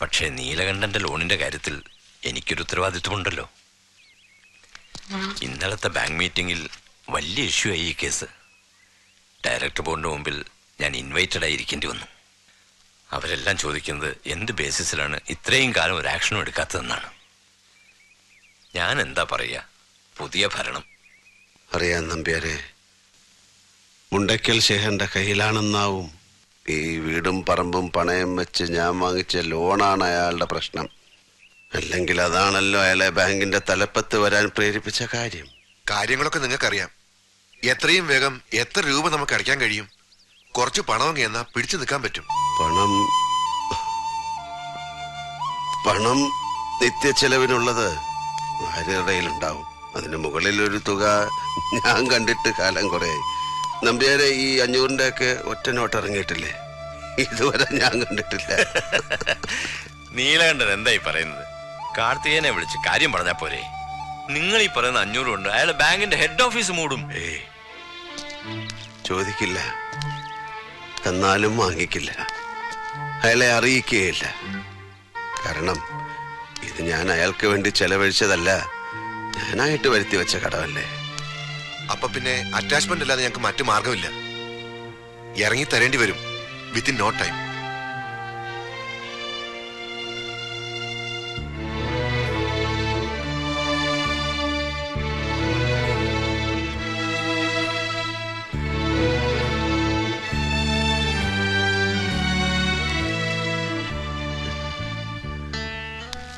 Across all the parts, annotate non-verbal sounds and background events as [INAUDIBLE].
പക്ഷേ നീലകണ്ഠന്റെ ലോണിന്റെ കാര്യത്തിൽ എനിക്കൊരു ഉത്തരവാദിത്വമുണ്ടല്ലോ. ഇന്നലത്തെ ബാങ്ക് മീറ്റിംഗിൽ വലിയ ഇഷ്യൂ ആയി ഈ കേസ്. ഡയറക്ടർ ബോർഡിന്റെ മുമ്പിൽ ഞാൻ ഇൻവൈറ്റഡ് ആയിരിക്കേണ്ടി വന്നു. അവരെല്ലാം ചോദിക്കുന്നത് എന്ത് ബേസിസിലാണ് ഇത്രയും കാലം ഒരു ആക്ഷനും എടുക്കാത്തതെന്നാണ്. ഞാൻ എന്താ പറയുക പുതിയ ഭരണം. അറിയാൻ നമ്പ്യാരെ. മുണ്ടയ്ക്കൽ ശേഖരന്റെ കയ്യിലാണെന്നാവും ഈ വീടും പറമ്പും പണയം വെച്ച് ഞാൻ വാങ്ങിച്ച ലോണാണ് അയാളുടെ പ്രശ്നം. അല്ലെങ്കിൽ അതാണല്ലോ അയാളെ ബാങ്കിന്റെ തലപ്പത്ത് വരാൻ പ്രേരിപ്പിച്ച കാര്യം. കാര്യങ്ങളൊക്കെ നിങ്ങൾക്കറിയാം. എത്രയും വേഗം എത്ര രൂപ നമുക്ക് അടയ്ക്കാൻ കഴിയും? കുറച്ച് പണമെങ്കിൽ എന്നാ പിടിച്ചു നിൽക്കാൻ പറ്റും. പണം പണം നിത്യ ചെലവിനുള്ളത് ഭാര്യയുടെയിലുണ്ടാവും അതിന് മുകളിൽ ഒരു തുക ഞാൻ കണ്ടിട്ട് കാലം കുറേ നമ്പ്യാരെ ഈ അഞ്ഞൂറിന്റെ ഒക്കെ ഒറ്റ നോട്ട് ഇറങ്ങിയിട്ടില്ലേ? ഇതുവരെ ഞാൻ കണ്ടിട്ടില്ല. നീലകണ്ഠൻ എന്തായി പറയുന്നത്? കാർത്തികനെ വിളിച്ച് കാര്യം പറഞ്ഞാ പോരെ. നിങ്ങൾ ഈ പറയുന്ന അഞ്ഞൂറ് കൊണ്ട് അയാൾ ബാങ്കിന്റെ ഹെഡ് ഓഫീസ് മൂടും. ചോദിക്കില്ല. എന്നാലും വാങ്ങിക്കില്ല. അയാളെ അറിയിക്കുകയില്ല. കാരണം ഇത് ഞാൻ അയാൾക്ക് വേണ്ടി ചെലവഴിച്ചതല്ല. ഞാനായിട്ട് വരുത്തി വെച്ച കടമല്ലേ. അപ്പൊ പിന്നെ അറ്റാച്ച്മെന്റ് അല്ലാതെ ഞങ്ങൾക്ക് മറ്റു മാർഗമില്ല ഇറങ്ങി തരേണ്ടി വരും. Within no time.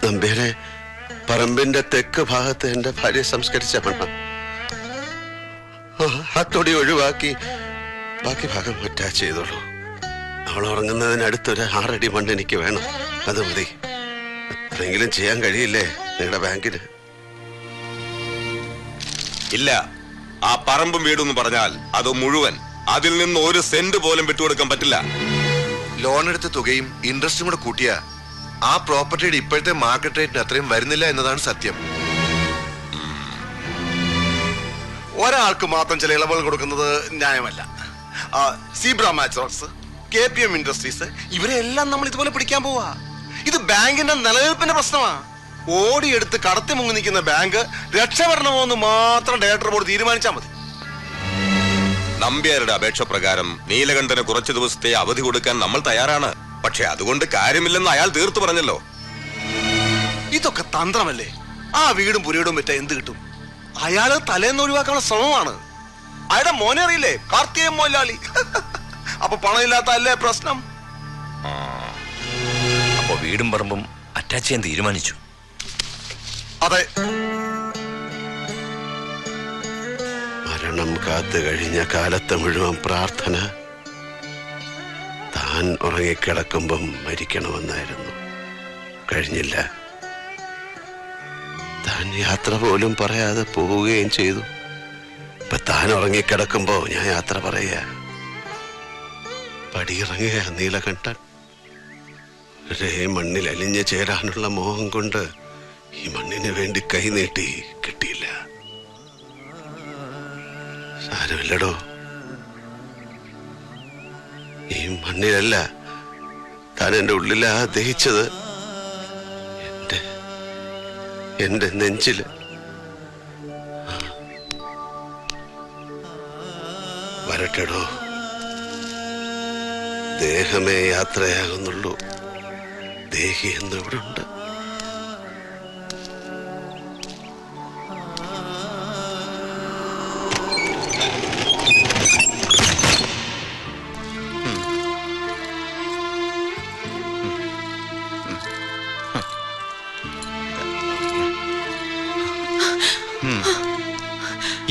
നമ്പ്യാരെ പറമ്പിന്റെ തെക്ക് ഭാഗത്ത് എന്റെ ഭാര്യ സംസ്കരിച്ച മണ്ണ അത്തൊടി ഒഴിവാക്കി ബാക്കി ഭാഗം അറ്റാച്ച് ചെയ്തോളൂ. അവൾ ഉറങ്ങുന്നതിനടുത്തൊരു ആറടി മണ്ണ് എനിക്ക് വേണം. അത് മതി. അത്രയെങ്കിലും ചെയ്യാൻ കഴിയില്ലേ നിങ്ങളുടെ ബാങ്കിന്? ഇല്ല. ആ പറമ്പും വീടും പറഞ്ഞാൽ അത് മുഴുവൻ. അതിൽ നിന്ന് ഒരു സെന്റ് പോലും വിട്ടുകൊടുക്കാൻ പറ്റില്ല. ലോൺ എടുത്ത തുകയും ഇൻട്രസ്റ്റും കൂടെ കൂട്ടിയ ആ പ്രോപ്പർട്ടിയുടെ ഇപ്പോഴത്തെ മാർക്കറ്റ് റേറ്റിന് അത്രയും വരുന്നില്ല എന്നതാണ് സത്യം. ഒരാൾക്ക് മാത്രം ചില ഇളവുകൾ കൊടുക്കുന്നത് ന്യായമല്ല. സീബ്ര മാച്ചോർസ് കെ പി എം ഇൻഡസ്ട്രീസ് ഇവരെല്ലാം നമ്മൾ ഇതുപോലെ പിടിക്കാൻ പോവാ. ഇത് ബാങ്കിന്റെ നിലനിൽപ്പിന്റെ പ്രശ്നമാ. ഓടിയെടുത്ത് കടത്തി മുങ്ങി നിൽക്കുന്ന ബാങ്ക് രക്ഷപ്പെടണമോ എന്ന് മാത്രം ഡയറക്ടർ ബോർഡ് തീരുമാനിച്ചാൽ മതി. നമ്പ്യാരുടെ അപേക്ഷ പ്രകാരം നീലകണ്ഠന് കുറച്ചു ദിവസത്തെ അവധി കൊടുക്കാൻ നമ്മൾ തയ്യാറാണ്. പക്ഷെ അതുകൊണ്ട് കാര്യമില്ലെന്ന് അയാൾ തീർത്തു പറഞ്ഞല്ലോ. ഇതൊക്കെ തന്ത്രമല്ലേ? ആ വീടും പുരയിടും പറ്റ എന്ത് കിട്ടും? അയാൾ തലേന്ന് ഒഴിവാക്കാനുള്ള ശ്രമമാണ്. അയാളുടെ മോനെ അറിയില്ലേ? കാർത്തികൻ മോലാളി [LAUGHS] അപ്പൊ പണമില്ലാത്ത അല്ലേ പ്രശ്നം അപ്പൊ വീടും പറമ്പും അറ്റാച്ച് ചെയ്യാൻ തീരുമാനിച്ചു. അതെ. മരണം കാത്തു കഴിഞ്ഞ കാലത്തെ മുഴുവൻ പ്രാർത്ഥന. താൻ ഉറങ്ങിക്കിടക്കുമ്പം മരിക്കണമെന്നായിരുന്നു. കഴിഞ്ഞില്ല. താൻ യാത്ര പോലും പറയാതെ പോവുകയും ചെയ്തു. ഇപ്പൊ താൻ ഉറങ്ങിക്കിടക്കുമ്പോ ഞാൻ യാത്ര പറയുക പടിയിറങ്ങുക നീലകണ്ഠൻ. രേ മണ്ണിൽ അലിഞ്ഞു ചേരാനുള്ള മോഹം കൊണ്ട് ഈ മണ്ണിന് വേണ്ടി കൈനീട്ടി കിട്ടിയില്ല. സാരമില്ലടോ. ഈ മണ്ണിലല്ല താൻ എന്റെ ഉള്ളിലാ ദഹിച്ചത്. എന്റെ നെഞ്ചിൽ. വരട്ടെടോ. ദേഹമേ യാത്രയാകുന്നുള്ളൂ. ദേഹി എന്നിവിടുണ്ട്.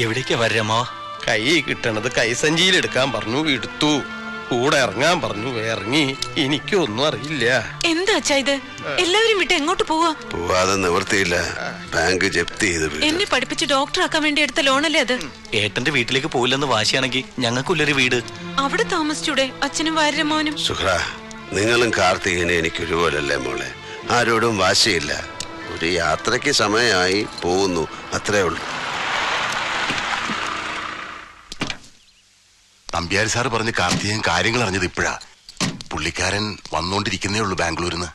എവിടേക്കാ വരമോ കൈ കിട്ടണത് കൈസഞ്ചിയിൽ എടുക്കാൻ പറഞ്ഞു എടുത്തു കൂടെ ഇറങ്ങാൻ പറഞ്ഞു ഇറങ്ങി. എനിക്കൊന്നും അറിയില്ല. എന്താ അച്ഛാ ഇത്? എല്ലാവരും വിട്ട് എങ്ങോട്ട് പോവാ? പോവാതെ നിവർത്തിയില്ല ബാങ്ക് ജപ്തി ചെയ്ത്. എന്നെ പഠിപ്പിച്ച് ഡോക്ടർ ആക്കാൻ വേണ്ടി എടുത്ത ലോണല്ലേ അത്? ഏട്ടന്റെ വീട്ടിലേക്ക് പോയില്ലെന്ന് വാശിയാണെങ്കിൽ ഞങ്ങൾക്കുള്ളൊരു വീട്. അവിടെ താമസിച്ചൂടെ അച്ഛനും വാര്യമോനും സുഹ്ര നിങ്ങളും കാർത്തികനെ എനിക്ക് ഒരുപോലല്ലേ മോളെ? ആരോടും വാശിയില്ല. ഒരു യാത്രയ്ക്ക് സമയമായി പോകുന്നു. അത്രേ ഉള്ളൂ. നമ്പ്യാരി സാറ് പറഞ്ഞ് കാർത്തികൻ കാര്യങ്ങൾ അറിഞ്ഞത് ഇപ്പോഴാ. പുള്ളിക്കാരൻ വന്നുകൊണ്ടിരിക്കുന്നേ ഉള്ളൂ ബാംഗ്ലൂരിൽ നിന്ന്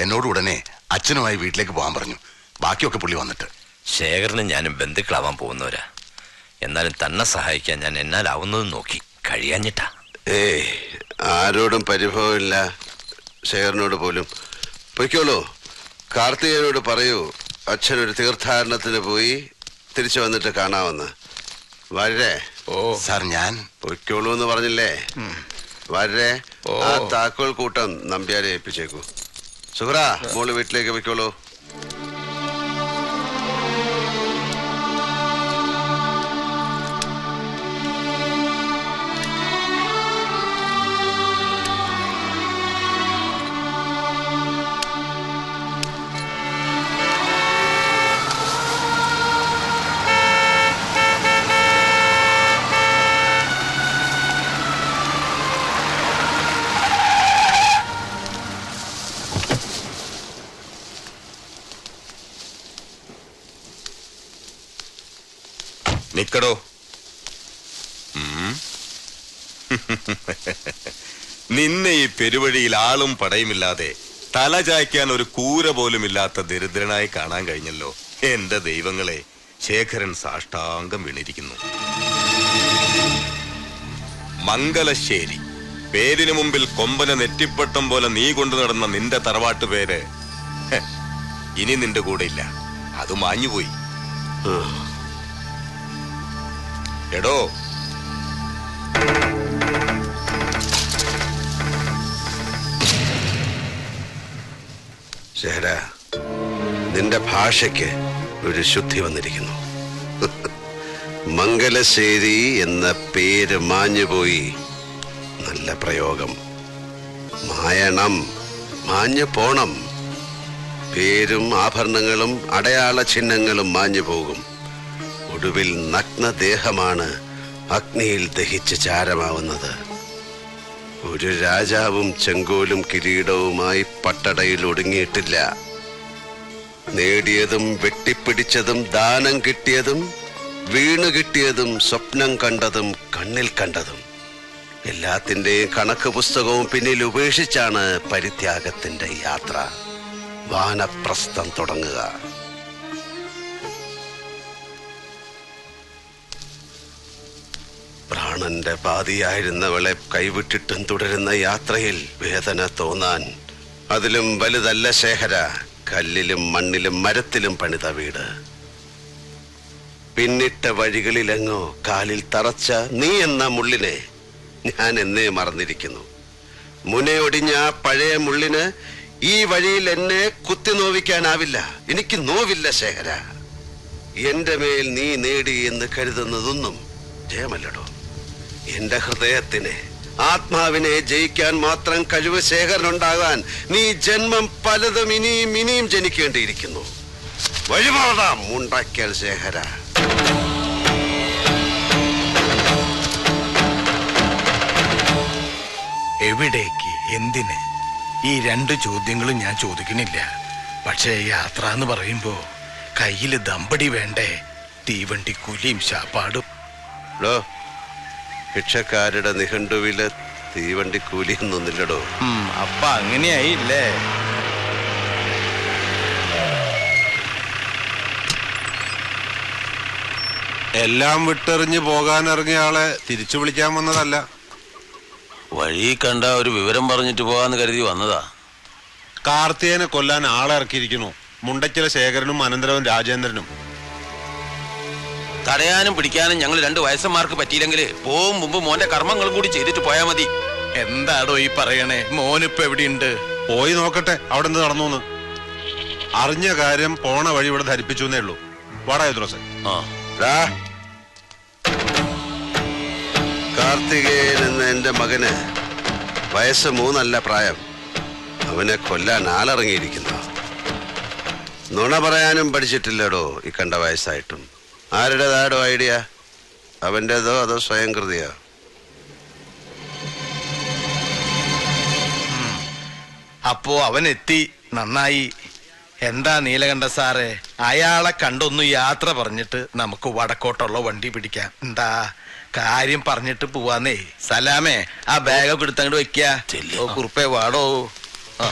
എന്നോട് ഉടനെ അച്ഛനുമായി വീട്ടിലേക്ക് പോകാൻ പറഞ്ഞു. ബാക്കിയൊക്കെ പുള്ളി വന്നിട്ട്. ശേഖരനും ഞാനും ബന്ധുക്കളാവാൻ പോകുന്നവരാ. എന്നാലും തന്നെ സഹായിക്കാൻ ഞാൻ എന്നാലാവുന്നതും നോക്കി കഴിയാഞ്ഞിട്ടാ. ഏയ് ആരോടും പരിഭവമില്ല. ശേഖരനോട് പോലും. പൊയ്ക്കോളൂ. കാർത്തികനോട് പറയൂ. അച്ഛനൊരു തീർത്ഥാടനത്തിന് പോയി തിരിച്ചു വന്നിട്ട് കാണാമെന്ന്. വരേ. ഓ. സാർ ഞാൻ പൊയ്ക്കോളൂ എന്ന് പറഞ്ഞില്ലേ? വരേ. ആ താക്കോൽ കൂട്ടം നമ്പ്യാരെ ഏൽപ്പിച്ചേക്കൂ. സുഹറ മോൾ വീട്ടിലേക്ക് പൊയ്ക്കോളൂ. നിക്കടോ. ഉം. [LAUGHS] നിന്നെ ഈ പെരുവഴിയിൽ ആളും പടയുമില്ലാതെ തല ചായ്ക്കാൻ ഒരു കൂര പോലുമില്ലാത്ത ദരിദ്രനായി കാണാൻ കഴിഞ്ഞല്ലോ. എന്റെ ദൈവങ്ങളെ ശേഖരൻ സാഷ്ടാംഗം വീണിരിക്കുന്നു. മംഗലശ്ശേരി. പേരിനു മുമ്പിൽ കൊമ്പന നെറ്റിപ്പട്ടം പോലെ നീ കൊണ്ടു നടന്ന നിന്റെ തറവാട്ട് പേര്. ഇനി നിന്റെ കൂടെ ഇല്ല. അത് മാഞ്ഞുപോയി. എടോ. ശേഖര നിന്റെ ഭാഷയ്ക്ക് ഒരു ശുദ്ധി വന്നിരിക്കുന്നു. മംഗലശ്ശേരി എന്ന പേര് മാഞ്ഞുപോയി. നല്ല പ്രയോഗം. മായണം മാഞ്ഞു പോണം. പേരും ആഭരണങ്ങളും അടയാള ചിഹ്നങ്ങളും മാഞ്ഞു പോകും ഒടുവിൽ നഗ്നദേഹമാണ് അഗ്നിയിൽ ദഹിച്ച് ചാരമാവുന്നത്. ഒരു രാജാവും ചെങ്കോലും കിരീടവുമായി പട്ടടയിൽ ഒടുങ്ങിയിട്ടില്ല. നേടിയതും വെട്ടിപ്പിടിച്ചതും ദാനം കിട്ടിയതും വീണു കിട്ടിയതും സ്വപ്നം കണ്ടതും കണ്ണിൽ കണ്ടതും. എല്ലാത്തിന്റെയും കണക്ക് പുസ്തകവും പിന്നിൽ ഉപേക്ഷിച്ചാണ് പരിത്യാഗത്തിന്റെ യാത്ര. വാനപ്രസ്ഥം തുടങ്ങുക. പ്രാണന്റെ പാതിയായിരുന്നവളെ കൈവിട്ടിട്ടും തുടരുന്ന യാത്രയിൽ വേദന തോന്നാൻ. അതിലും വലുതല്ല ശേഖര. കല്ലിലും മണ്ണിലും മരത്തിലും പണിത വീട്. പിന്നിട്ട വഴികളിലെങ്ങോ കാലിൽ തറച്ച നീ എന്ന മുള്ളിനെ ഞാൻ എന്നേ മറന്നിരിക്കുന്നു. മുനയൊടിഞ്ഞ ആ പഴയ മുള്ളിന് ഈ വഴിയിൽ എന്നെ കുത്തി നോവിക്കാനാവില്ല. എനിക്ക് നോവില്ല ശേഖര. എന്റെ മേൽ നീ നേടി എന്ന് കരുതുന്നതൊന്നും ജയമല്ലടോ. എന്റെ ഹൃദയത്തിനെ ആത്മാവിനെ ജയിക്കാൻ മാത്രം കഴിവ് ശേഖരനുണ്ടാകാൻ നീ ജന്മം പലതും ഇനിയും ഇനിയും ജനിക്കേണ്ടിയിരിക്കുന്നു. വഴിമാറാം ഉണ്ടാക്കൽ ശേഖര. എവിടേക്ക്? എന്തിന്? ഈ രണ്ട് ചോദ്യങ്ങളും ഞാൻ ചോദിക്കുന്നില്ല. പക്ഷേ യാത്ര എന്ന് പറയുമ്പോ കയ്യിൽ ദമ്പടി വേണ്ടേ? തീവണ്ടി കുലിയും ശാപ്പാടും ഭിക്ഷക്കാരുടെ നിഘണ്ടുവിൽ തീവണ്ടി കൂലിയൊന്നുമില്ലടോ ഉം, അപ്പ അങ്ങനെയായില്ലേ? എല്ലാം വിട്ടെറിഞ്ഞ് പോകാൻ ഇറങ്ങിയ ആളെ തിരിച്ചു വിളിക്കാൻ വന്നതല്ല. വഴി കണ്ട ഒരു വിവരം പറഞ്ഞിട്ട് പോകാന്ന് കരുതി വന്നതാ. കാർത്തികനെ കൊല്ലാൻ ആളെ ഇറക്കിയിരിക്കുന്നു. മുണ്ടച്ചില ശേഖരനും അനന്തരവും രാജേന്ദ്രനും. തടയാനും പിടിക്കാനും ഞങ്ങൾ രണ്ട് വയസ്സന്മാർക്ക് പറ്റിയില്ലെങ്കിൽ പോവും മുമ്പ് മോന്റെ കർമ്മങ്ങൾ കൂടി ചെയ്തിട്ട് പോയാ മതി. എന്താടോ ഈ പറയണേ? മോനിപ്പോ എവിടെയുണ്ട്? പോയി നോക്കട്ടെ അവിടെ എന്ത് നടന്നു അറിഞ്ഞ കാര്യം പോണ വഴി ഇവിടെ ധരിപ്പിച്ചു എന്നേ ഉള്ളൂ വാടായുദ്രോസൻ ആ. കാർത്തികേയൻ എന്ന എന്റെ മകന് വയസ്സ് മൂന്നല്ല പ്രായം. അവനെ കൊല്ലാൻ ആളിറങ്ങിയിരിക്കുന്നു. നുണ പറയാനും പഠിച്ചിട്ടില്ലടോ ഈ കണ്ട വയസ്സായിട്ടും. ആരുടേതാടോ ഐഡിയ? അവന്റെതോ അതോ സ്വയം കൃതിയോ അപ്പോ അവൻ എത്തി നന്നായി. എന്താ നീലകണ്ഠ സാറേ? അയാളെ കണ്ടൊന്ന് യാത്ര പറഞ്ഞിട്ട് നമുക്ക് വടക്കോട്ടുള്ള വണ്ടി പിടിക്കാം. എന്താ? കാര്യം പറഞ്ഞിട്ട് പോവാന്നേ. സലാമേ ആ ബാഗൊക്കെ എടുത്തങ്ങോട്ട് വെക്കാ കുറുപ്പേ വാടോ. ആ.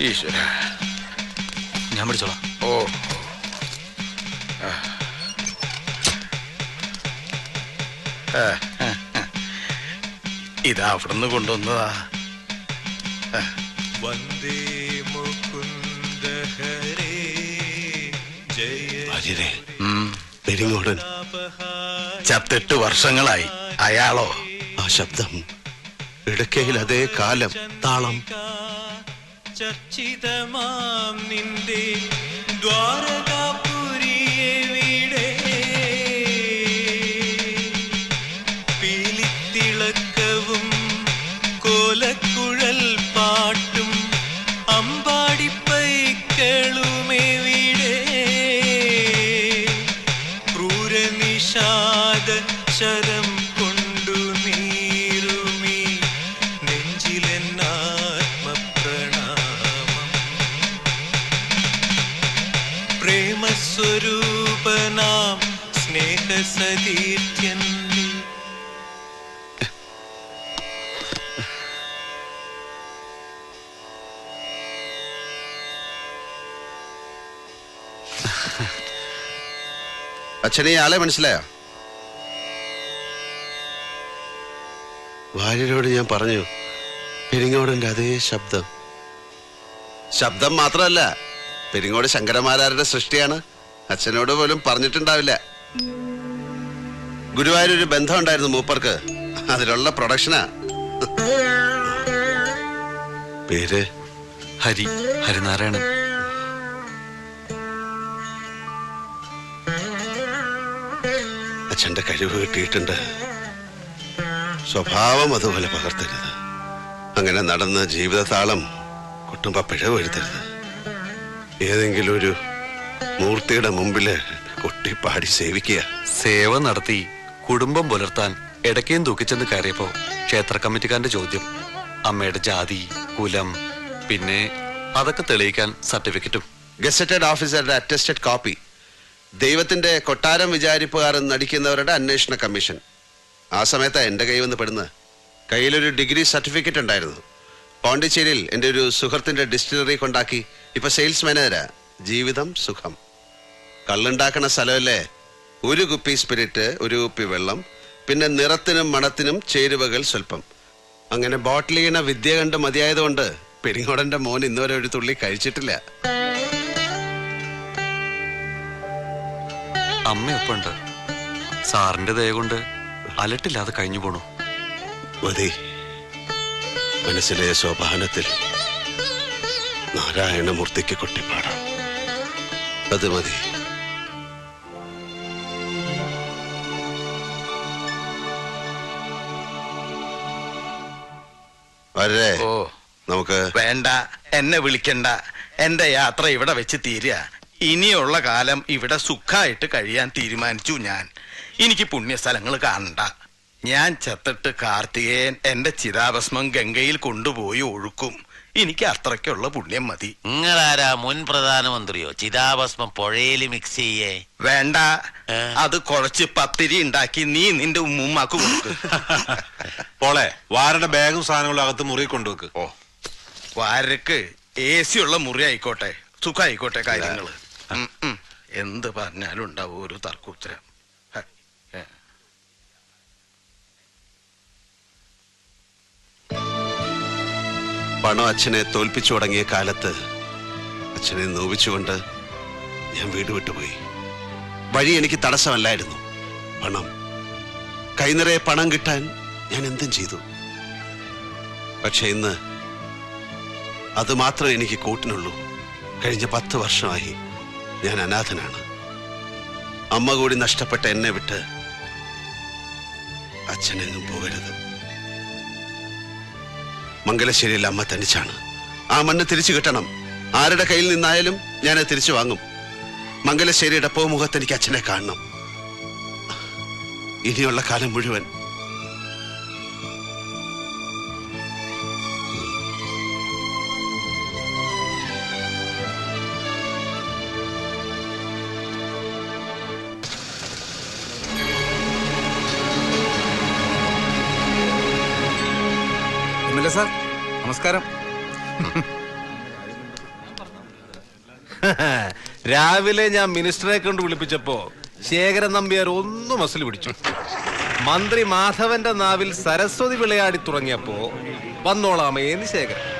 ഈശ്വര. ഞാൻ പിടിച്ചോളാം. ഓ. ഇതാ അവിടുന്ന് കൊണ്ടുവന്നതാ. ആ. ഭാര്യരെ പെരിങ്ങോടൻ ചത്തെട്ട് വർഷങ്ങളായി. അയാളോ? ആ ശബ്ദം. ഇടയ്ക്കയിൽ അതേ കാലം താളം. ചർച്ചിതമാം നിന്റെ ദ്വാരകാപുരിയെവിടെ പീലിത്തിളക്കവും കോലക്കുഴൽ പാട്ടും അമ്പാടിപ്പൈക്കളുമെവിടെ അച്ഛനെ ആളെ മനസ്സിലായോ? ഭാര്യരോട് ഞാൻ പറഞ്ഞു പെരിങ്ങോടന്റെ അതേ ശബ്ദം. ശബ്ദം മാത്രമല്ല പെരിങ്ങോട് ശങ്കരമാരാരുടെ സൃഷ്ടിയാണ്. അച്ഛനോട് പോലും പറഞ്ഞിട്ടുണ്ടാവില്ല. ഗുരുവായൂർ ഒരു ബന്ധം ഉണ്ടായിരുന്നു മൂപ്പർക്ക്. അതിലുള്ള പ്രൊഡക്ഷനാ. പേര് ഹരി ഹരിനാരായണൻ. അച്ഛന്റെ കഴിവ് കിട്ടിയിട്ടുണ്ട്. സ്വഭാവം അതുപോലെ പകർത്തരുത്. അങ്ങനെ നടന്ന ജീവിതതാളം കുട്ടുംബ പിഴവ് വരുത്തരുത്. ഏതെങ്കിലും ഒരു മൂർത്തിയുടെ മുമ്പിൽ കൊട്ടിപ്പാടി സേവിക്കുക. സേവ നടത്തി കുടുംബം പുലർത്താൻ ഇടയ്ക്കേം തൂക്കിച്ചെന്ന് കയറിയപ്പോ ക്ഷേത്ര കമ്മിറ്റിക്കാരന്റെ ചോദ്യം. അമ്മയുടെ ജാതി കുലം പിന്നെ അതൊക്കെ തെളിയിക്കാൻ സർട്ടിഫിക്കറ്റും. ഗസറ്റഡ് ഓഫീസറുടെ അറ്റസ്റ്റഡ് കോപ്പി. ദൈവത്തിന്റെ കൊട്ടാരം വിചാരിപ്പുകാരൻ നടിക്കുന്നവരുടെ അന്വേഷണ കമ്മീഷൻ. ആ സമയത്താ എന്റെ കൈ വന്ന് പെടുന്നത്. കയ്യിലൊരു ഡിഗ്രി സർട്ടിഫിക്കറ്റ് ഉണ്ടായിരുന്നു. പോണ്ടിച്ചേരിയിൽ എന്റെ ഒരു സുഹൃത്തിന്റെ ഡിസ്റ്റിലറി കൊണ്ടാക്കി ഇപ്പൊ സെയിൽസ് മാനേജരാ. ജീവിതം സുഖം. കള്ളുണ്ടാക്കണ സ്ഥലമല്ലേ? ഒരു കുപ്പി സ്പിരിറ്റ് ഒരു കുപ്പി വെള്ളം പിന്നെ നിറത്തിനും മണത്തിനും ചേരുവകൾ സ്വല്പം. അങ്ങനെ ബോട്ടിൽ ചെയ്യണ വിദ്യ കണ്ട് മതിയായതുകൊണ്ട് പെരിങ്ങോടന്റെ മോൻ ഇന്നുവരെ ഒരു തുള്ളി കഴിച്ചിട്ടില്ല. അമ്മയൊപ്പുണ്ട്. സാറിന്റെ ദയ കൊണ്ട് അലട്ടില്ലാതെ കഴിഞ്ഞു പോണു. മതി. മനസ്സിലെ സ്വഭാനത്തിൽ നാരായണമൂർത്തിക്ക് കൊട്ടിപ്പാടാം. അത് മതി. വരേ ഓ. നമുക്ക് വേണ്ട. എന്നെ വിളിക്കണ്ട. എന്റെ യാത്ര ഇവിടെ വെച്ച് തീരുക. ഇനിയുള്ള കാലം ഇവിടെ സുഖമായിട്ട് കഴിയാൻ തീരുമാനിച്ചു ഞാൻ. എനിക്ക് പുണ്യസ്ഥലങ്ങൾ കാണണ്ട. ഞാൻ ചത്തിട്ട് കാർത്തികേയൻ എന്റെ ചിതാഭസ്മം ഗംഗയിൽ കൊണ്ടുപോയി ഒഴുക്കും. എനിക്ക് അത്രയ്ക്കുള്ള പുണ്യം മതി. നിങ്ങളാരാ മുൻ പ്രധാനമന്ത്രിയോ? ചിതാഭസ്മം പുഴയിൽ മിക്സ് ചെയ്യേ. വേണ്ട. അത് കുറച്ച് പത്തിരി ഉണ്ടാക്കി നീ നിന്റെ ഉമ്മുമ്മാക്ക് കൊടുക്ക്. [LAUGHS] പോളെ വാരുടെ ബാഗും സാധനങ്ങളും അകത്ത് മുറി കൊണ്ടുവെക്ക്. ഓ. വാരക്ക് എ സി ഉള്ള മുറി ആയിക്കോട്ടെ. സുഖായിക്കോട്ടെ കാര്യങ്ങൾ. എന്ത് പറഞ്ഞാലും ഉണ്ടാവും ഒരു തർക്ക ഉത്തരം. പണം അച്ഛനെ തോൽപ്പിച്ചു തുടങ്ങിയ കാലത്ത് അച്ഛനെ നോവിച്ചുകൊണ്ട് ഞാൻ വീട് വിട്ടുപോയി. വഴി എനിക്ക് തടസ്സമല്ലായിരുന്നു. പണം. കൈനിറയെ പണം കിട്ടാൻ ഞാൻ എന്തും ചെയ്തു. പക്ഷെ ഇന്ന് അത് മാത്രമേ എനിക്ക് കൂട്ടിനുള്ളൂ. കഴിഞ്ഞ പത്ത് വർഷമായി. ഞാൻ അനാഥനാണ്. അമ്മ കൂടി നഷ്ടപ്പെട്ട എന്നെ വിട്ട് അച്ഛനെങ്ങും പോകരുത്. മംഗലശ്ശേരിയിൽ അമ്മ തനിച്ചാണ്. ആ മണ്ണ് തിരിച്ചു കിട്ടണം. ആരുടെ കയ്യിൽ നിന്നായാലും ഞാൻ തിരിച്ചു വാങ്ങും. മംഗലശ്ശേരിയുടെ പോമുഖത്ത് എനിക്ക് അച്ഛനെ കാണണം. ഇനിയുള്ള കാലം മുഴുവൻ സാർ നമസ്കാരം. [LAUGHS] രാവിലെ ഞാൻ മിനിസ്റ്ററെ കൊണ്ട് വിളിപ്പിച്ചപ്പോ ശേഖരൻ നമ്പ്യാർ ഒന്നും മസിൽ പിടിച്ചു. മന്ത്രി മാധവന്റെ നാവിൽ സരസ്വതി വിളയാടി തുടങ്ങിയപ്പോ വന്നോളാമേന്ന് ശേഖരൻ.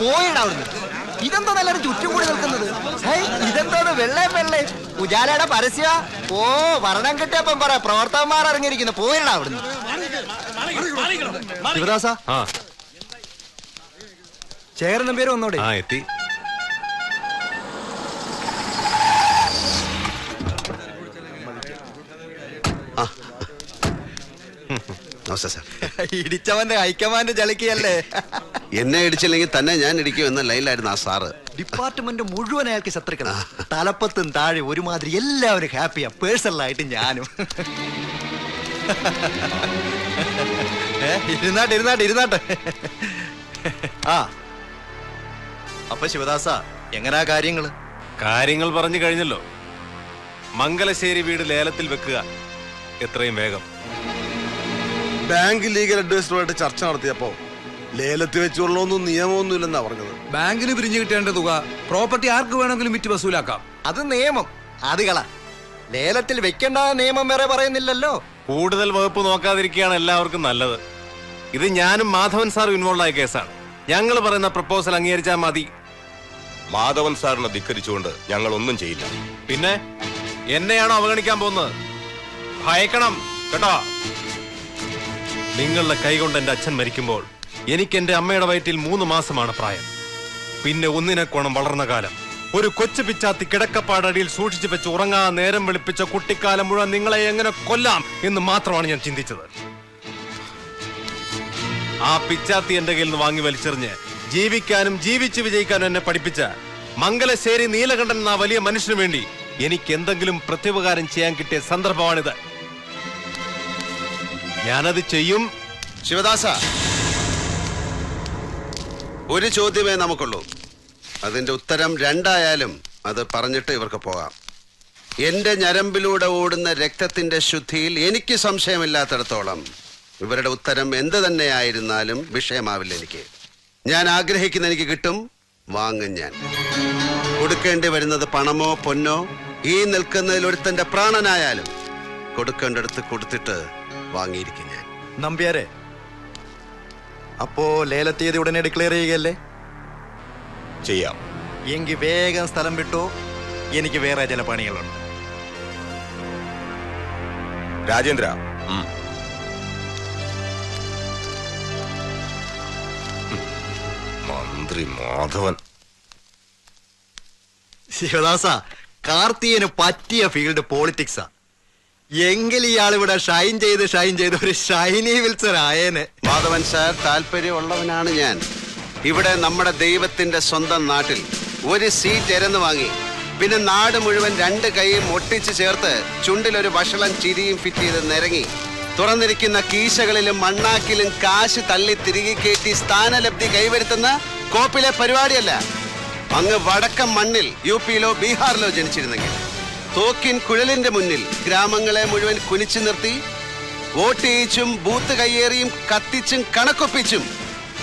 പോയിടാ അവിടുന്ന്. ഇതെന്താ നല്ലൊരു ചുറ്റും കൂടി നിൽക്കുന്നത്? ഇതെന്താണ് വെള്ളേ വെള്ളേ? ഉജാലയുടെ പരസ്യ? ഓ വരണം കിട്ടിയപ്പം പറ. പ്രവർത്തകന്മാർ ഇറങ്ങിയിരിക്കുന്നു. പോയിടാ അവിടുന്ന്. ശിവദാസ? ആ. പേര് വന്നോടെ? ആ എത്തി. നമസ്തേ സാർ. ഇടിച്ചവന്റെ ഹൈക്കമാൻഡ് ചളിക്കയല്ലേ എന്നെ ഇടിച്ചില്ലെങ്കിൽ തന്നെ ഞാൻ ഇടിക്കും എന്ന ലൈനിലായിരുന്നു ആ സാറ്. ഡിപ്പാർട്ട്മെന്റ് മുഴുവൻ അയാൾക്ക് ശത്രുക്കളാ. തലപ്പത്തും താഴെ ഒരുമാതിരി എല്ലാവരും ഹാപ്പിയാ. പേഴ്സണലായിട്ട് ഞാനും. ഇരുന്നാട്ടെ ഇരുന്നാട്ടെ ഇരുന്നാട്ടെ. ആ. അപ്പൊ ശിവദാസ എങ്ങനാ കാര്യങ്ങൾ? കാര്യങ്ങൾ പറഞ്ഞു കഴിഞ്ഞല്ലോ. മംഗലശ്ശേരി വീട് ലേലത്തിൽ വെക്കുക. എത്രയും വേഗം. ബാങ്ക് ലീഗൽ അഡ്വൈസറുമായിട്ട് ചർച്ച നടത്തിയപ്പോ ലേലത്തിൽ വെച്ചുള്ളൊന്നും നിയമമൊന്നും ഇല്ലെന്നാ പറഞ്ഞത്. ബാങ്കിന് പിരിഞ്ഞു കിട്ടേണ്ട തുക പ്രോപ്പർട്ടി ആർക്ക് വേണമെങ്കിലും വിറ്റ് വസൂലാക്കാം. അത് നിയമം. അത് കള. ലേലത്തിൽ വെക്കേണ്ട നിയമം വേറെ പറയുന്നില്ലല്ലോ. കൂടുതൽ വകുപ്പ് നോക്കാതിരിക്കുകയാണ് എല്ലാവർക്കും നല്ലത്. ഇത് ഞാനും മാധവൻ സാറും ഇൻവോൾവ് ആയ കേസാണ്. ഞങ്ങൾ പറയുന്ന പ്രപ്പോസൽ അംഗീകരിച്ചാൽ മതി. മാധവൻ സാറിനെ ധിക്കരിച്ചുകൊണ്ട് ഞങ്ങൾ ഒന്നും ചെയ്യില്ല. പിന്നെ എന്നെയാണോ അവഗണിക്കാൻ പോകുന്നത്? ഭയക്കണം കേട്ടോ? നിങ്ങളുടെ കൈകൊണ്ട് എന്റെ അച്ഛൻ മരിക്കുമ്പോൾ എനിക്ക് എന്റെ അമ്മയുടെ വയറ്റിൽ മൂന്ന് മാസമാണ് പ്രായം. പിന്നെ ഒന്നിനെ കോണം വളർന്ന കാലം. ഒരു കൊച്ചു പിച്ചാത്തി കിടക്കപ്പാടടിയിൽ സൂക്ഷിച്ചു വെച്ച് ഉറങ്ങാ നേരം വെളുപ്പിച്ച കുട്ടിക്കാലം മുഴുവൻ നിങ്ങളെ എങ്ങനെ കൊല്ലാം എന്ന് മാത്രമാണ് ഞാൻ ചിന്തിച്ചത്. ആ പിച്ചാത്തി എന്റെ കയ്യിൽ നിന്ന് വാങ്ങി വലിച്ചെറിഞ്ഞ് ജീവിക്കാനും ജീവിച്ച് വിജയിക്കാനും എന്നെ പഠിപ്പിച്ച മംഗലശ്ശേരി നീലകണ്ഠൻ എന്ന വലിയ മനുഷ്യന് വേണ്ടി എനിക്ക് എന്തെങ്കിലും പ്രത്യുപകാരം ചെയ്യാൻ കിട്ടിയ സന്ദർഭമാണിത്. ഞാനത് ചെയ്യും. ശിവദാസ ഒരു ചോദ്യമേ നമുക്കുള്ളൂ. അതിന്റെ ഉത്തരം രണ്ടായാലും അത് പറഞ്ഞിട്ട് ഇവർക്ക് പോകാം. എന്റെ ഞരമ്പിലൂടെ ഓടുന്ന രക്തത്തിന്റെ ശുദ്ധിയിൽ എനിക്ക് സംശയമില്ലാത്തിടത്തോളം ഇവരുടെ ഉത്തരം എന്ത് തന്നെയായിരുന്നാലും വിഷയമാവില്ല എനിക്ക്. ഞാൻ ആഗ്രഹിക്കുന്ന എനിക്ക് കിട്ടും വാങ്ങും ഞാൻ. കൊടുക്കേണ്ടി വരുന്നത് പണമോ പൊന്നോ ഈ നിൽക്കുന്നതിൽ ഒരുത്തന്റെ പ്രാണനായാലും കൊടുക്കേണ്ടടുത്ത് കൊടുത്തിട്ട് വാങ്ങിയിരിക്കും ഞാൻ. നമ്പ്യാരെ അപ്പോ ലേല തീയതി ഉടനെ ഡിക്ലെയർ ചെയ്യുകയല്ലേ? ചെയ്യാം. എങ്കിൽ വേഗം സ്ഥലം വിട്ടു. എനിക്ക് വേറെ ചില പണികളുണ്ട്. രാജേന്ദ്ര മന്ത്രി മാധവൻ. ശിവദാസ കാർത്തിയന് പറ്റിയ ഫീൽഡ് പോളിറ്റിക്സാ എങ്കിൽ ഇയാൾ ഇവിടെ ഷൈൻ ചെയ്ത് ഷൈൻ ചെയ്ത് ഒരു ഷൈനി വിൽസർ ആയേനെ മാധവൻ സാർ താല്പര്യമുള്ളവനാണ് ഞാൻ. ഇവിടെ നമ്മുടെ ദൈവത്തിന്റെ സ്വന്തം നാട്ടിൽ ഒരു സീറ്റ് എരന്ന് വാങ്ങി. പിന്നെ നാട് മുഴുവൻ രണ്ട് കൈയും ഒട്ടിച്ചു ചേർത്ത് ചുണ്ടിലൊരു വഷളം ചിരിയും ഫിറ്റ് ചെയ്ത് നിരങ്ങി. തുറന്നിരിക്കുന്ന കീശകളിലും മണ്ണാക്കിലും കാശ് തള്ളി തിരികെ കയറ്റി സ്ഥാനലബ്ധി കൈവരുത്തുന്ന കോപ്പിലെ പരിപാടിയല്ല. അങ്ങ് വടക്കൻ മണ്ണിൽ യു പിയിലോ ബീഹാറിലോ ജനിച്ചിരുന്നെങ്കിൽ. തോക്കിൻ കുഴലിന്റെ മുന്നിൽ ഗ്രാമങ്ങളെ മുഴുവൻ കുനിച്ചു നിർത്തി വോട്ട് ചെയ്യിച്ചും ബൂത്ത് കയ്യേറിയും കത്തിച്ചും കണക്കൊപ്പിച്ചും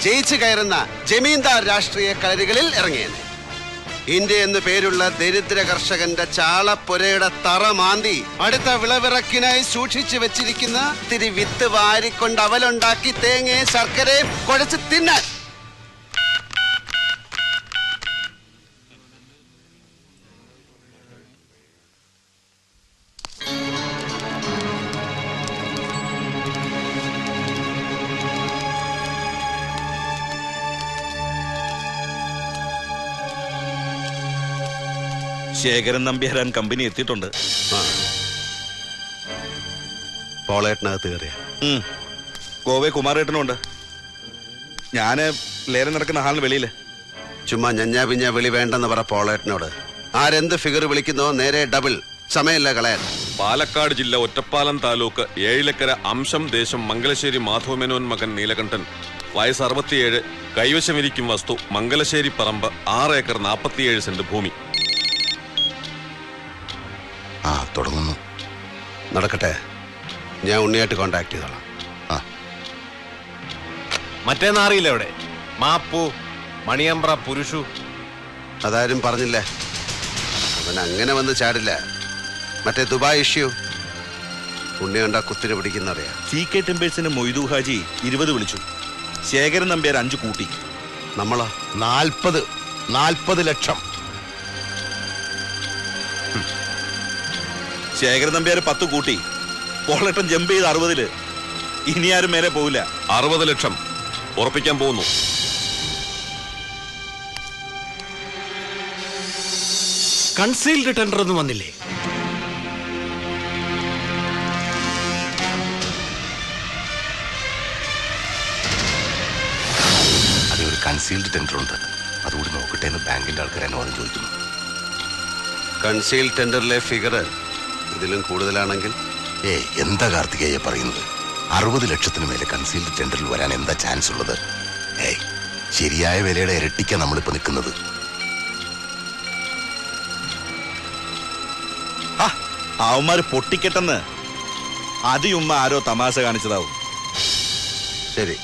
ജയിച്ചു കയറുന്ന ജമീന്ദാർ രാഷ്ട്രീയ കളരികളിൽ ഇറങ്ങിയത്. ഇന്ത്യ എന്നു പേരുള്ള ദരിദ്ര കർഷകന്റെ ചാളപ്പുരയുടെ തറ മാന്തി അടുത്ത വിളവിറക്കിനായി സൂക്ഷിച്ചു വെച്ചിരിക്കുന്ന തിരി വിത്ത് വാരിക്കൊണ്ട് അവലുണ്ടാക്കി തേങ്ങയും ശർക്കരയും കുഴച്ച് തിന്നാൻ. ശേഖരൻ നമ്പ്യാരാൻ കമ്പനി എത്തിയിട്ടുണ്ട്. പോളേട്ടനകത്ത് കയറിയ. ഉം. ഗോവെ കുമാരേട്ടനുണ്ട് ഞാൻ ലേലം നടക്കുന്ന ഹാളിന് വെളിയിൽ. ചുമ്മാ ഞഞ്ഞാ പിഞ്ഞ വിളി വേണ്ടെന്ന് പറ പോളേട്ടനോട്. ആരെന്ത് ഫിഗർ വിളിക്കുന്നോ നേരെ ഡബിൾ സമയല്ല കളയാൻ. പാലക്കാട് ജില്ല ഒറ്റപ്പാലം താലൂക്ക് ഏഴിലക്കര അംശം ദേശം മംഗലശ്ശേരി മാധവമേനോൻ മകൻ നീലകണ്ഠൻ. വയസ്സ് അറുപത്തിയേഴ്. കൈവശമിരിക്കും വസ്തു മംഗലശ്ശേരി പറമ്പ് ആറ് ഏക്കർ നാൽപ്പത്തിയേഴ് സെന്റ് ഭൂമി. തുടങ്ങുന്നു. നടക്കട്ടെ. ഞാൻ ഉണ്ണിയായിട്ട് കോണ്ടാക്ട് ചെയ്തോളാം. മറ്റേ അറിയില്ല അവിടെ? മാപ്പു മണിയമ്പ്ര പുരുഷു. അതാരും പറഞ്ഞില്ല. അവൻ അങ്ങനെ വന്ന് ചാടില്ല. മറ്റേ ദുബായ് ഇഷ്യൂ ഉണ്ണി കണ്ട കുത്തിനെ പിടിക്കുന്നറിയാം. സി കെ ടെമ്പേഴ്സിന് മൊയ്തു ഹാജി ഇരുപത് വിളിച്ചു. ശേഖരൻ നമ്പ്യാർ അഞ്ച് കൂട്ടി. നമ്മളാ നാൽപ്പത് നാൽപ്പത് ലക്ഷം. ശേഖരൻ നമ്പ്യാർ പത്ത് കൂട്ടി. പോളട്ടൻ ജമ്പ് ചെയ്ത് അറുപതിൽ. ഇനി ആരും മേലെ പോവില്ല. അറുപത് ലക്ഷം. ഉറപ്പിക്കാൻ പോകുന്നു. കൺസീൽഡ് ടെൻഡർ ഒന്നും വന്നില്ലേ? അതെ ഒരു കൺസീൽഡ് ടെൻഡർ ഉണ്ട്. അതുകൂടി നോക്കട്ടെ എന്ന് ബാങ്കിന്റെ ആൾക്കാർ അനുവാദം ചോദിക്കുന്നു. കൺസീൽ ടെൻഡറിലെ ഫിഗർ ഇതിലും കൂടുതലാണെങ്കിൽ? ഏ എന്താ കാർത്തികേയ പറയുന്നത്? അറുപത് ലക്ഷത്തിന് മേലെ കൺസീൽഡ് ടെൻഡറിൽ വരാൻ എന്താ ചാൻസ് ഉള്ളത്? ഏയ് ശരിയായ വിലയുടെ ഇരട്ടിക്ക നമ്മളിപ്പോ നിൽക്കുന്നത്. അവന്മാര് പൊട്ടിക്കെട്ടെന്ന്. അതിയുമ്മ ആരോ തമാശ കാണിച്ചതാവും. ശരി.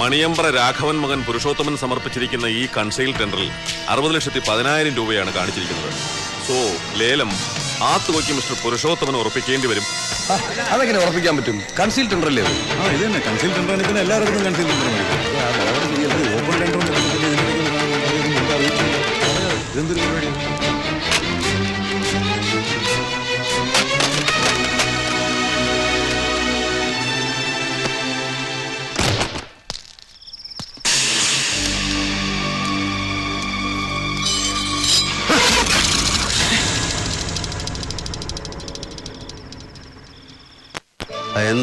മണിയമ്പ്ര രാഘവൻ മകൻ പുരുഷോത്തമൻ സമർപ്പിച്ചിരിക്കുന്ന ഈ കൺസെയിൽ ടെൻഡറിൽ അറുപത് ലക്ഷത്തി പതിനായിരം രൂപയാണ് കാണിച്ചിരിക്കുന്നത്. സോ ലേലം ആ തുകയ്ക്ക് മിസ്റ്റർ പുരുഷോത്തമൻ ഉറപ്പിക്കേണ്ടി വരും. അതെങ്ങനെ ഉറപ്പിക്കാൻ പറ്റും? കൺസീൽ ഇത് തന്നെ കൺസീൽ ടെൻഡർ പിന്നെ എല്ലാവർക്കും കൺസീൽ ടെൻഡർ ഓപ്പൺ ടെൻഡർ ഇതെന്തൊരു പരിപാടി?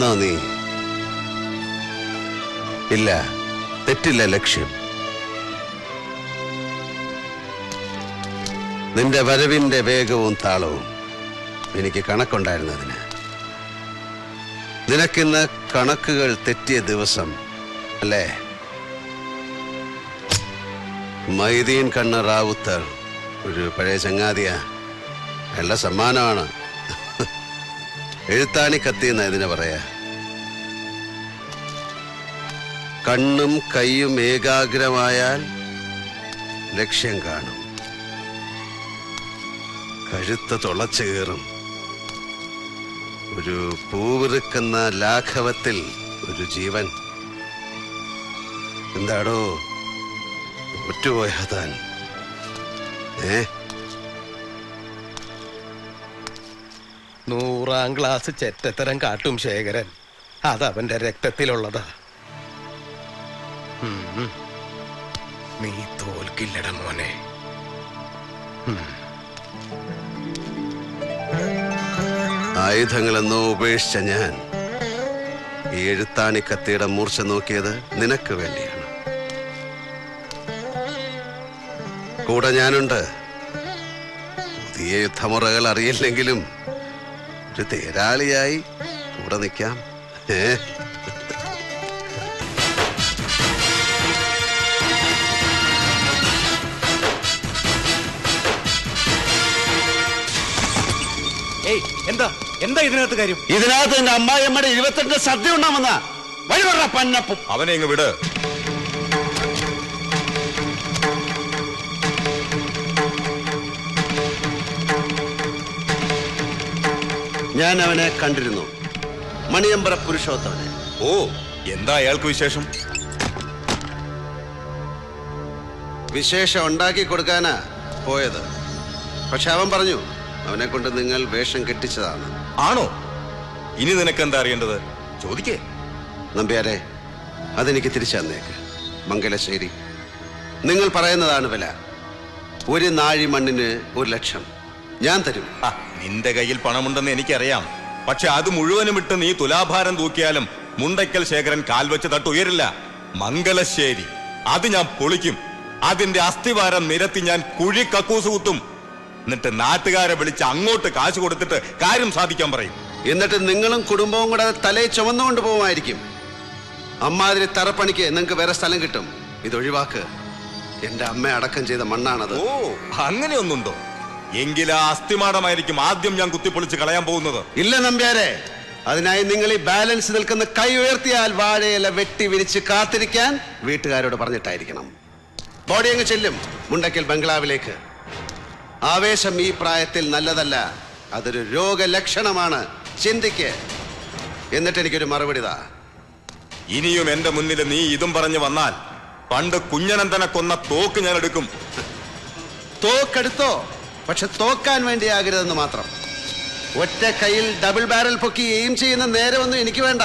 എന്നോ നീ? ഇല്ല തെറ്റില്ല ലക്ഷ്യം. നിന്റെ വരവിന്റെ വേഗവും താളവും എനിക്ക് കണക്കുണ്ടായിരുന്നതിന്. നിനക്കിന്ന് കണക്കുകൾ തെറ്റിയ ദിവസം അല്ലേ? മൈദീൻ കണ്ണ റാവുത്തർ ഒരു പഴയ ചങ്ങാതിയാ. നല്ല സമ്മാനമാണ്. എഴുത്താണി കത്തി എന്നാ ഇതിനെ പറയാ. കണ്ണും കൈയും ഏകാഗ്രമായാൽ ലക്ഷ്യം കാണും. കഴുത്ത് തുളച്ചേറും ഒരു പൂവിറുക്കുന്ന ലാഘവത്തിൽ ഒരു ജീവൻ. എന്താടോ? ഒറ്റുപോയാ താൻ. ഏ? നൂറാം ക്ലാസ് ചെറ്റത്തരം കാട്ടും ശേഖരൻ. അതവന്റെ രക്തത്തിലുള്ളതാ. നീ തോൽക്കില്ലട മോനെ. ആയുധങ്ങളെന്നോ ഉപേക്ഷിച്ച ഞാൻ ഈ എഴുത്താണി കത്തിയുടെ മൂർച്ച നോക്കിയത് നിനക്ക് വേണ്ടിയാണ്. കൂടെ ഞാനുണ്ട്. പുതിയ യുദ്ധമുറകൾ അറിയില്ലെങ്കിലും ഒരു തേരാളിയായി കൂടെ നിൽക്കാം. ഏ? ഏയ് എന്താ? എന്താ ഇതിനകത്ത് കാര്യം? ഇതിനകത്ത് എന്റെ അമ്മായിയമ്മയുടെ ഇരുപത്തെട്ട് സദ്യ ഉണ്ടാമെന്ന വഴിപറ പന്നപ്പും. അവനെ ഇങ്ങ് വിട്. ഞാൻ അവനെ കണ്ടിരുന്നു. മണിയമ്പറ പുരുഷോത്തവനെ ഓ എന്താ അയാൾക്ക് വിശേഷം? വിശേഷം ഉണ്ടാക്കി കൊടുക്കാനാ പോയത്. പക്ഷെ അവൻ പറഞ്ഞു അവനെ കൊണ്ട് നിങ്ങൾ വേഷം കെട്ടിച്ചതാണ്. ആണോ? ഇനി നിനക്ക് എന്താ അറിയേണ്ടത്? ചോദിക്കേ. നമ്പ്യാരെ അതെനിക്ക് തിരിച്ചു തന്നേക്ക് മംഗലശ്ശേരി. നിങ്ങൾ പറയുന്നതാണ് വില. ഒരു നാഴി മണ്ണിന് ഒരു ലക്ഷം. ഞാൻ തരും. നിന്റെ കയ്യിൽ പണമുണ്ടെന്ന് എനിക്കറിയാം. പക്ഷെ അത് മുഴുവനും ഇട്ട് നീ തുലാഭാരം തൂക്കിയാലും മുണ്ടയ്ക്കൽ ശേഖരൻ കാൽവെച്ച് തട്ടുയരില്ല മംഗലശ്ശേരി. അത് ഞാൻ പൊളിക്കും. അതിന്റെ അസ്ഥിവാരം നിരത്തി ഞാൻ കുഴി കക്കൂസ് കുത്തും. എന്നിട്ട് നാട്ടുകാരെ വിളിച്ച് അങ്ങോട്ട് കാശ് കൊടുത്തിട്ട് കാര്യം സാധിക്കാൻ പറയും. എന്നിട്ട് നിങ്ങളും കുടുംബവും കൂടെ തലയെ ചുമന്നുകൊണ്ട് പോകുമായിരിക്കും. അമ്മാതിരി തറപ്പണിക്ക് നിങ്ങൾക്ക് വേറെ സ്ഥലം കിട്ടും. ഇതൊഴിവാക്ക് എന്റെ അമ്മ അടക്കം ചെയ്ത മണ്ണാണത്. ഓ അങ്ങനെയൊന്നുണ്ടോ? എങ്കിൽ ആ അസ്ഥിമാടമായിരിക്കും ആദ്യം ഞാൻ കുത്തിപ്പൊളിച്ച് കളയാൻ പോകുന്നത്. ഇല്ല നമ്പ്യാരെ. അതിനായി നിങ്ങൾ ഈ ബാലൻസ് നിൽക്കുന്ന കൈ ഉയർത്തിയാൽ വാഴയില വെട്ടി വിരിച്ച് കാത്തിരിക്കാൻ വീട്ടുകാരോട് പറഞ്ഞിട്ടായിരിക്കണം. ബോഡി അങ്ങ് ചെല്ലും. മുണ്ടക്കൽ ബംഗ്ലാവിലേക്ക്. ആവേശം ഈ പ്രായത്തിൽ നല്ലതല്ല. അതൊരു രോഗലക്ഷണമാണ്. ചിന്തിക്ക്. എന്നിട്ട് എനിക്കൊരു മറുപടി താ. ഇനിയും എന്റെ മുന്നിൽ നീ ഇതും പറഞ്ഞു വന്നാൽ പണ്ട് കുഞ്ഞനന്തനെ കൊന്ന തോക്ക് ഞാൻ എടുക്കും. തോക്കെടുത്തോ? പക്ഷെ തോക്കാൻ വേണ്ടിയാകരുതെന്ന് മാത്രം. ഒറ്റ കയ്യിൽ ഡബിൾ ബാരൽ പൊക്കി എയിം ചെയ്യുന്ന നേരമൊന്നും എനിക്ക് വേണ്ട.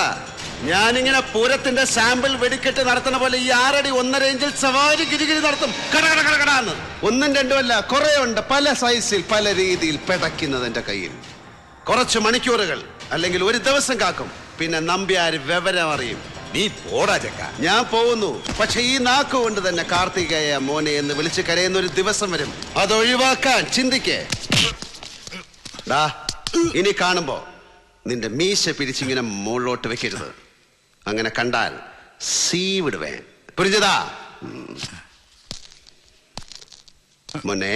ഞാനിങ്ങനെ പൂരത്തിന്റെ സാമ്പിൾ വെടിക്കെട്ട് നടത്തുന്ന പോലെ ഈ ആറടി ഒന്നര ഇഞ്ചിൽ സവാരി ഗിരിഗിരി നടത്തും. കട കട കട ഒന്നും രണ്ടും അല്ല കുറെ ഉണ്ട്. പല സൈസിൽ പല രീതിയിൽ പെടയ്ക്കുന്നത് എന്റെ കയ്യിൽ. കുറച്ച് മണിക്കൂറുകൾ അല്ലെങ്കിൽ ഒരു ദിവസം കാക്കും. പിന്നെ നമ്പ്യാര് വിവരം അറിയും. നീ പോടാ ചക്ക. ഞാൻ പോകുന്നു. പക്ഷെ ഈ നാക്ക് കൊണ്ട് തന്നെ കാർത്തികേയ മോനെ എന്ന് വിളിച്ച് കരയുന്ന ഒരു ദിവസം വരും. അത് ഒഴിവാക്കാൻ ചിന്തിക്കേ. ഡാ ഇനി കാണുമ്പോ നിന്റെ മീശ പിരിച്ചിങ്ങനെ മുകളിലോട്ട് വെക്കരുത്. അങ്ങനെ കണ്ടാൽ സീ വിടുവേ പുരിഞ്ഞതാ മുന്നേ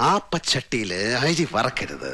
ആ പച്ചട്ടിയിൽ അരി വറക്കരുത്.